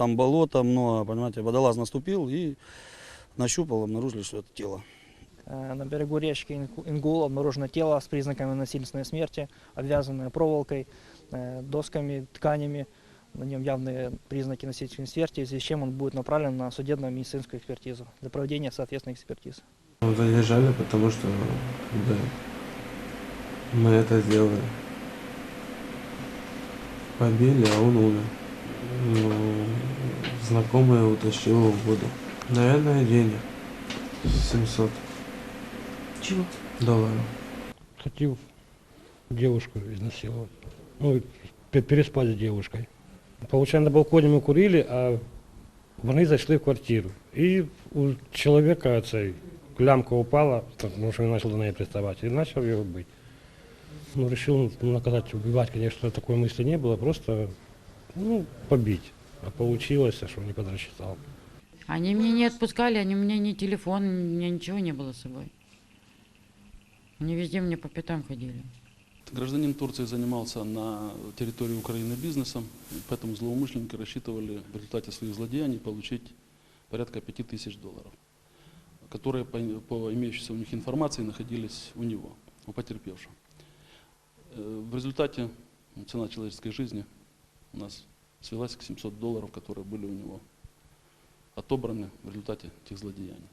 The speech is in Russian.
там болото много, понимаете, водолаз наступил и нащупал, обнаружили, что это тело. Э, На берегу речки Ингул обнаружено тело с признаками насильственной смерти, обвязанное проволокой, э, досками, тканями. На нем явные признаки насильственной смерти, в связи с чем он будет направлен на судебно-медицинскую экспертизу для проведения соответственной экспертизы. Ну, Задержали, потому что бы, мы это сделали. Побили, а он умер. Ну, знакомый утащил его в воду. Наверное, денег. 700 Чего? долларов. хотел девушку изнасиловать. Ну, пе- переспать с девушкой. Получаем на балконе мы курили, а вони зайшли в квартиру. І у чоловіка цей лямка упала, тому що він почав до неї приставати, і почав його бити. Ну, решил наказать, убивать, конечно, такой мысли не было, просто, ну, побить. А получилось, что не подрасчитал. Они меня не отпускали, они у меня ни телефон, у меня ничего не было с собой. Они везде мне по пятам ходили. Гражданин Турции занимался на территории Украины бизнесом, поэтому злоумышленники рассчитывали в результате своих злодеяний получить порядка 5000 долларов, которые по, по имеющейся у них информации находились у него, у потерпевшего. Э, В результате цена человеческой жизни у нас свелась к 700 долларов, которые были у него отобраны в результате этих злодеяний.